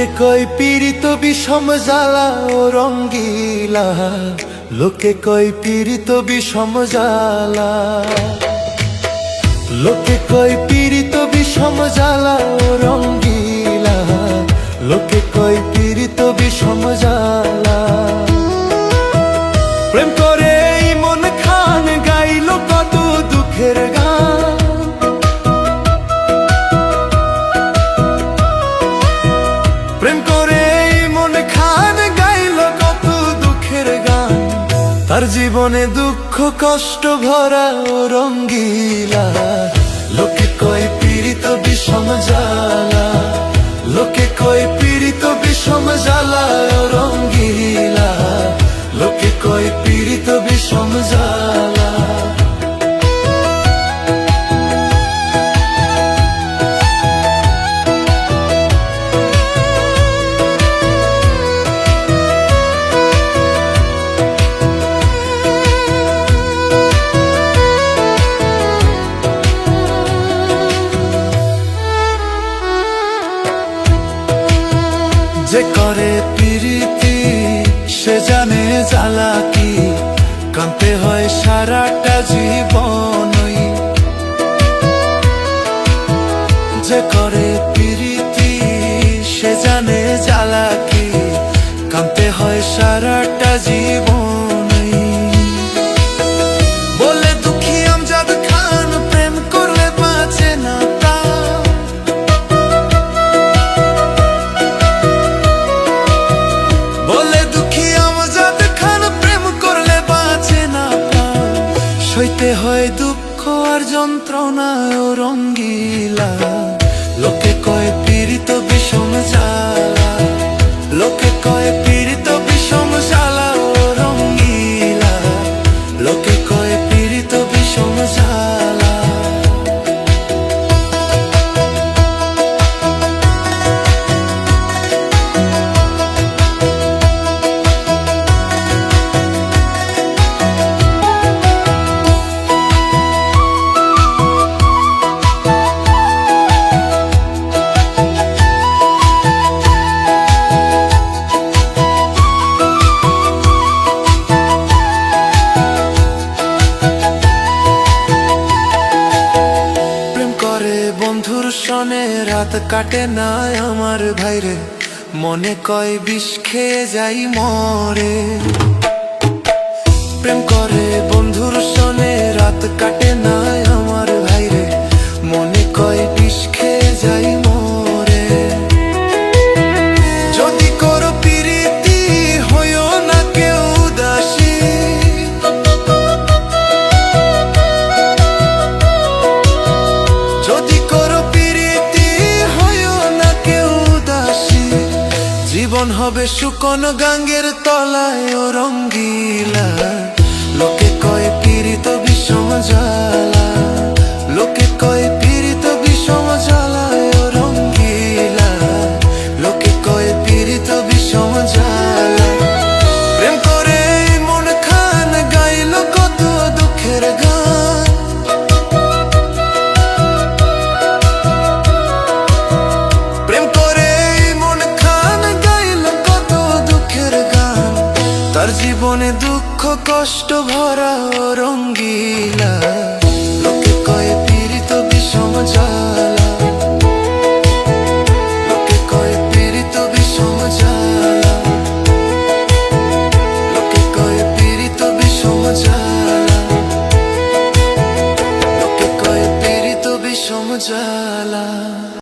লোকে কয়, পীড়িত বিষম জ্বালা ও রঙ্গিলা। লোকে কয়, পীড়িত বিষম জ্বালা। লোকে কয়, পীড়িত বিষম জ্বালা ও রঙ্গিলা। লোকে কয়, পীড়িত বিষম জ্বালা। প্রেম করে মন খান গাইল কত দুঃখের গান তার জীবনে দুঃখ, কষ্ট ভরা ও রঙ্গিলা। লোকে কয় পীড়িত বিষম জ্বালা। লোকে কয় পীড়িত বিষম জ্বালা ও রঙ্গিলা। লোকে কয় পীড়িত যে করে প্রীতি সে জানে জ্বালা কি। কাঁদতে হয় সারাটা জীবনই। যে করে সইতে হয় দুঃখ আর যন্ত্রণা ও রঙ্গিলা। লোকে কয় পীড়িত বিষম জ্বালা রাত কাটে না আমার ভাইরে। মনে কয় বিষ খেয়ে যাই মরে। প্রেম করে বন্ধুর সনে রাত কাটে না হবে শুকনো গাঙ্গের তলায় ও রঙ্গিলা। কষ্ট ভরা রঙ্গিলা।